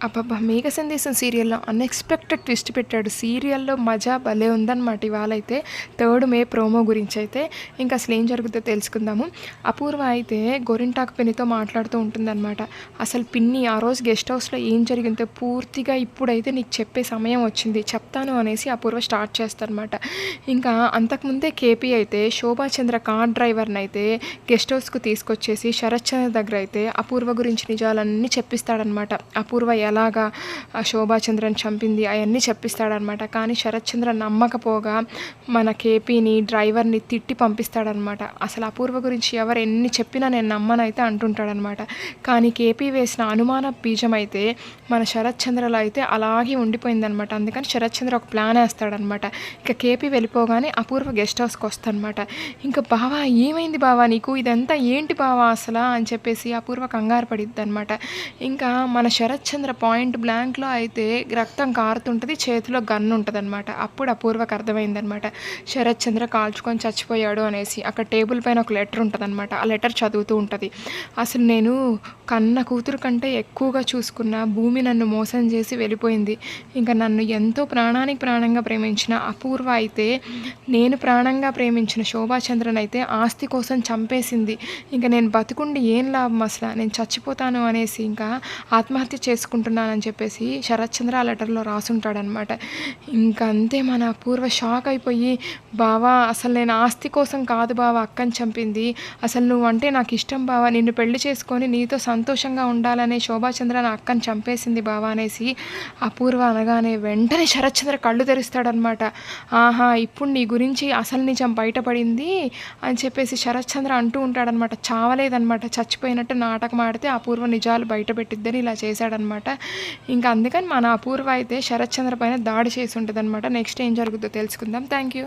అబ్బబ్బా! 'మేఘ సందేశం' సీరియల్‌లో అన్‌ఎక్స్‌పెక్టెడ్ ట్విస్ట్ పెట్టాడు. సీరియల్‌లో మజా భలే ఉందనమాట ఇవాళైతే. థర్డ్ మే ప్రోమో గురించి అయితే ఇంకా అసలు ఏం జరుగుతుందో తెలుసుకుందాము. అపూర్వ అయితే గోరింటాకు పిన్నితో మాట్లాడుతూ ఉంటుందనమాట. అసలు పిన్ని ఆ రోజు గెస్ట్ హౌస్‌లో ఏం జరిగిందో పూర్తిగా ఇప్పుడైతే నీకు చెప్పే సమయం వచ్చింది. చెప్తాను అనేసి అపూర్వ స్టార్ట్ చేస్తారనమాట ఇంకా అంతకుముందే కేపీ అయితే శోభాచంద్ర కార్ డ్రైవర్ని అయితే గెస్ట్ హౌస్‌కు తీసుకొచ్చేసి శరత్ చంద్ర దగ్గర అయితే అపూర్వ గురించి నిజాలన్నీ చెప్పిస్తాడనమాట. అపూర్వ ఎలాగా శోభాచంద్రన్ శోభాచంద్రని చంపింది అవన్నీ చెప్పిస్తాడనమాట. కానీ శరత్చంద్ర నమ్మకపోగా మన కేపీని, డ్రైవర్‌ని తిట్టి పంపిస్తాడనమాట. అసలు అపూర్వ గురించి ఎవరు ఎన్ని చెప్పినా నేను నమ్మనైతే అంటుంటాడనమాట. కానీ కేపీ వేసిన అనుమాన బీజం అయితే మన శరత్చంద్రలో అయితే అలాగే ఉండిపోయిందనమాట. అందుకని శరత్చంద్ర ఒక ప్లాన్ వేస్తాడనమాట ఇక కేపీ వెళ్ళిపోగానే అపూర్వ గెస్ట్ హౌస్‌కి వస్తదనమాట. ఇంకా బావా ఏమైంది బావా నీకు? ఇదంతా ఏంటి బావ అసలా? అని చెప్పేసి అపూర్వ కంగారు పడిద్దనమాట. ఇంకా మన శరత్చంద్ర పాయింట్ బ్లాంక్‌లో అయితే రక్తం కారుతుంటుంది చేతిలో గన్ అనమాట అప్పుడు అపూర్వకు అర్థమైందనమాట. శరత్ చంద్ర కాల్చుకొని చచ్చిపోయాడు అనేసి. అక్కడ టేబుల్ పైన ఒక లెటర్ ఉంటదనమాట. ఆ లెటర్ చదువుతూ ఉంటుంది అసలు నేను కన్న కూతురు కంటే ఎక్కువగా చూసుకున్న భూమి నన్ను మోసం చేసి వెళ్ళిపోయింది. ఇంకా నన్ను ఎంతో ప్రాణానికి ప్రాణంగా ప్రేమించిన అపూర్వ అయితే నేను ప్రాణంగా ప్రేమించిన శోభాచంద్రనైతే ఆస్తి కోసం చంపేసింది. ఇంక నేను బతుకుండి ఏం లాభం అసలు నేను చచ్చిపోతాను అనేసి ఇంకా ఆత్మహత్య చేసుకుంటున్నానని చెప్పేసి శరత్ చంద్ర ఆ లెటర్‌లో రాసుంటాడనమాట. ఇంక అంతే మన పూర్వ షాక్ అయిపోయి బావా అసలు నేను ఆస్తి కోసం కాదు బావ అక్కని చంపింది. అసలు నువ్వంటే నాకు ఇష్టం బావా నిన్ను పెళ్ళి చేసుకొని నీతో సంతోషంగా ఉండాలనే శోభాచంద్ర నా అక్కని చంపేసింది బావా అనేసి అపూర్వ అనగానే వెంటనే శరత్ చంద్ర కళ్ళు తెరుస్తాడనమాట. ఆహా! ఇప్పుడు నీ గురించి అసలు నిజం బయటపడింది అని చెప్పేసి శరత్ చంద్ర అంటూ ఉంటాడనమాట. చావలేదనమాట. చచ్చిపోయినట్టు నాటకం ఆడితే అపూర్వ నిజాలు బయటపెట్టిద్దని ఇలా చేశాడనమాట. ఇంకా అందుకని మన అపూర్వ అయితే శరత్ చంద్ర పైన దాడి చేసి ఉంటదనమాట. నెక్స్ట్ ఏం జరుగుతుందో తెలుసుకుందాం. Thank you.